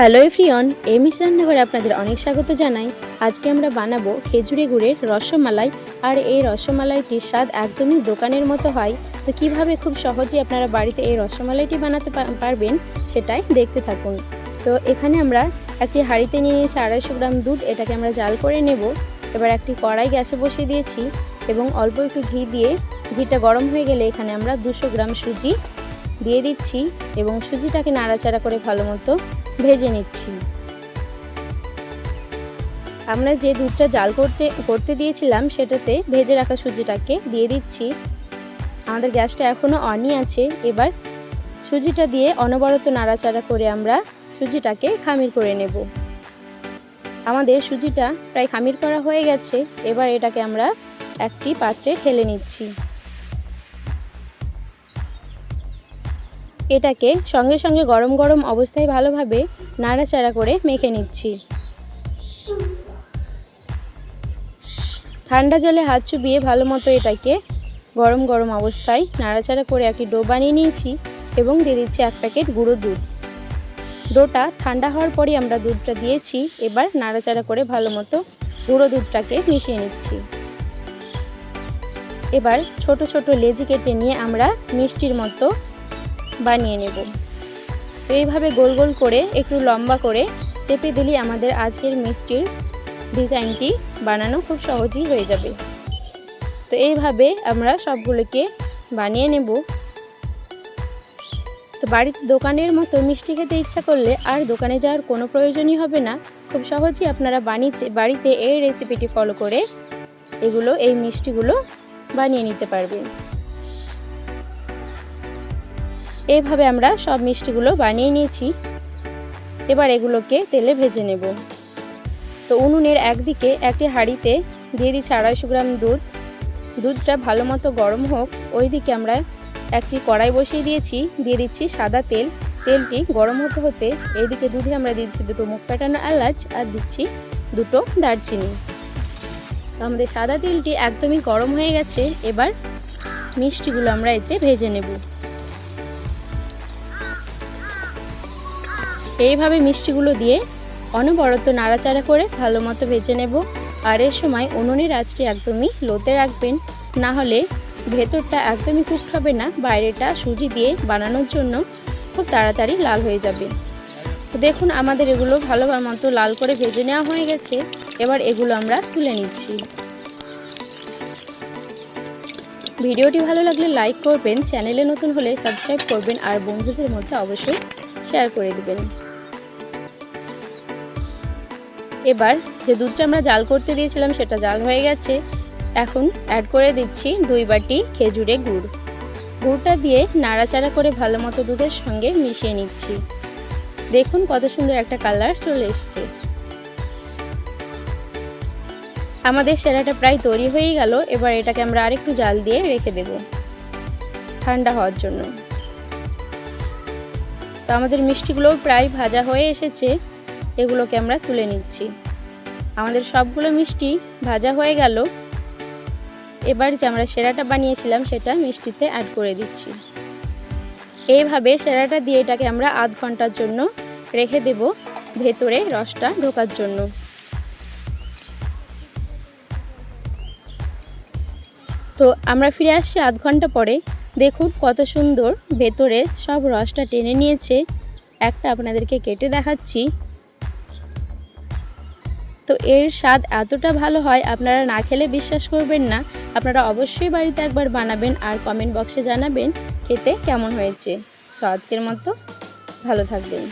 Hello everyone aims রান্নাঘরে আপনাদের অনেক স্বাগত জানাই। আজকে আমরা বানাবো খেজুরি গুড়ের রসমালাই, আর এই রসমালাইটির স্বাদ একদমই দোকানের মতো হয়। তো কীভাবে খুব সহজেই আপনারা বাড়িতে এই রসমালাইটি বানাতে পারবেন সেটাই দেখতে থাকুন। তো এখানে আমরা একটি হাঁড়িতে নিয়ে নিয়েছি আড়াইশো গ্রাম দুধ, এটাকে আমরা জাল করে নেব। এবার একটি কড়াই গ্যাসে বসিয়ে দিয়েছি এবং অল্প একটু ঘি দিয়ে, ঘিটা গরম হয়ে গেলে এখানে আমরা দুশো গ্রাম সুজি দিয়ে দিচ্ছি এবং সুজিটাকে নাড়াচাড়া করে ভালো মতো ভেজে নিচ্ছি। আমরা যে দুধটা জাল করতে করতে দিয়েছিলাম, সেটাতে ভেজে রাখা সুজিটাকে দিয়ে দিচ্ছি। আমাদের গ্যাসটা এখনও অনই আছে। এবার সুজিটা দিয়ে অনবরত নাড়াচাড়া করে আমরা সুজিটাকে খামির করে নেব। আমাদের সুজিটা প্রায় খামির করা হয়ে গেছে। এবার এটাকে আমরা একটি পাত্রে ঢেলে নিচ্ছি। এটাকে সঙ্গে সঙ্গে গরম গরম অবস্থায় ভালোভাবে নাড়াচাড়া করে মেখে নিচ্ছি। ঠান্ডা জলে হাত চুবিয়ে ভালো মতো এটাকে গরম গরম অবস্থায় নাড়াচাড়া করে একটি ডো বানিয়ে নিয়েছি এবং দিয়ে দিচ্ছি এক প্যাকেট গুঁড়ো দুধ। ডোটা ঠান্ডা হওয়ার পরই আমরা দুধটা দিয়েছি, এবার নাড়াচাড়া করে ভালো মতো গুঁড়ো দুধটাকে মিশিয়ে নিচ্ছি। এবার ছোট ছোট লেজি কেটে নিয়ে আমরা মিষ্টির মতো বানিয়ে নেব। এইভাবে গোল গোল করে, একটু লম্বা করে চেপে দিলেই আমাদের আজকের মিষ্টির ডিজাইনটি বানানো খুব সহজই হয়ে যাবে। তো এইভাবে আমরা সবগুলোকে বানিয়ে নেব। তো বাড়িতে দোকানের মতো মিষ্টি খেতে ইচ্ছা করলে আর দোকানে যাওয়ার কোনো প্রয়োজনই হবে না। খুব সহজেই আপনারা বানিতে, বাড়িতে এই রেসিপিটি ফলো করে এগুলো, এই মিষ্টিগুলো বানিয়ে নিতে পারবেন। এইভাবে আমরা সব মিষ্টিগুলো বানিয়ে নিয়েছি। এবার এগুলোকে তেলে ভেজে নেব। তো উনুনের একদিকে একটি হাঁড়িতে দিয়ে দিচ্ছি আড়াইশো গ্রাম দুধ। দুধটা ভালো মতো গরম হোক ওই দিকে আমরা একটি কড়াই বসিয়ে দিয়েছি। দিয়ে দিচ্ছি সাদা তেল। তেলটি গরম হতে হতে এইদিকে দুধে আমরা দিচ্ছি দুটো মুখ ফাটানো এলাচ আর দিচ্ছি দুটো দারচিনি। তো আমাদের সাদা তেলটি একদমই গরম হয়ে গেছে। এবার মিষ্টিগুলো আমরা এতে ভেজে নেব। এইভাবে মিষ্টিগুলো দিয়ে অনবরত নাড়াচাড়া করে ভালো মতো ভেজে নেব। আর এর সময় উনুনের আঁচটি একদমই লোতে রাখবেন। না হলে ভেতরটা একদমই কুকড হবে না, বাইরেটা সুজি দিয়ে বানানোর জন্য খুব তাড়াতাড়ি লাল হয়ে যাবে। দেখুন, আমাদের এগুলো ভালো মতো লাল করে ভেজে নেওয়া হয়ে গেছে। এবার এগুলো আমরা তুলে নিচ্ছি। ভিডিওটি ভালো লাগলে লাইক করবেন, চ্যানেলে নতুন হলে সাবস্ক্রাইব করবেন, আর বন্ধুদের মধ্যে অবশ্যই শেয়ার করে দেবেন। এবার যে দুধটা আমরা জাল করতে দিয়েছিলাম সেটা জাল হয়ে গেছে। এখন অ্যাড করে দিচ্ছি দুই বাটি খেজুরে গুড়। গুড়টা দিয়ে নাড়াচাড়া করে ভালো মতো দুধের সঙ্গে মিশিয়ে নিচ্ছি। দেখুন কত সুন্দর একটা কালার চলে এসছে। আমাদের সেরাটা প্রায় তৈরি হয়েই গেল, এবার এটাকে আমরা আরেকটু জাল দিয়ে রেখে দেব। ঠান্ডা হওয়ার জন্য। তো আমাদের মিষ্টিগুলোও প্রায় ভাজা হয়ে এসেছে। এগুলোকে আমরা তুলে নিচ্ছি। আমাদের সবগুলো মিষ্টি ভাজা হয়ে গেল। এবার যে আমরা সেরাটা বানিয়েছিলাম সেটা মিষ্টিতে অ্যাড করে দিচ্ছি। এইভাবে সেরাটা দিয়ে এটাকে আমরা আধ ঘণ্টার জন্য রেখে দেব ভেতরে রসটা ঢোকার জন্য। তো আমরা ফিরে আসছি আধ ঘণ্টা পরে। দেখুন কত সুন্দর ভেতরে সব রসটা টেনে নিয়েছে। একটা আপনাদেরকে কেটে দেখাচ্ছি। তো এর স্বাদ এতটা ভালো হয়, আপনারা না খেলে বিশ্বাস করবেন না। আপনারা অবশ্যই বাড়িতে একবার বানাবেন আর কমেন্ট বক্সে জানাবেন খেতে কেমন হয়েছে। তো আজকের মতো ভালো থাকবেন।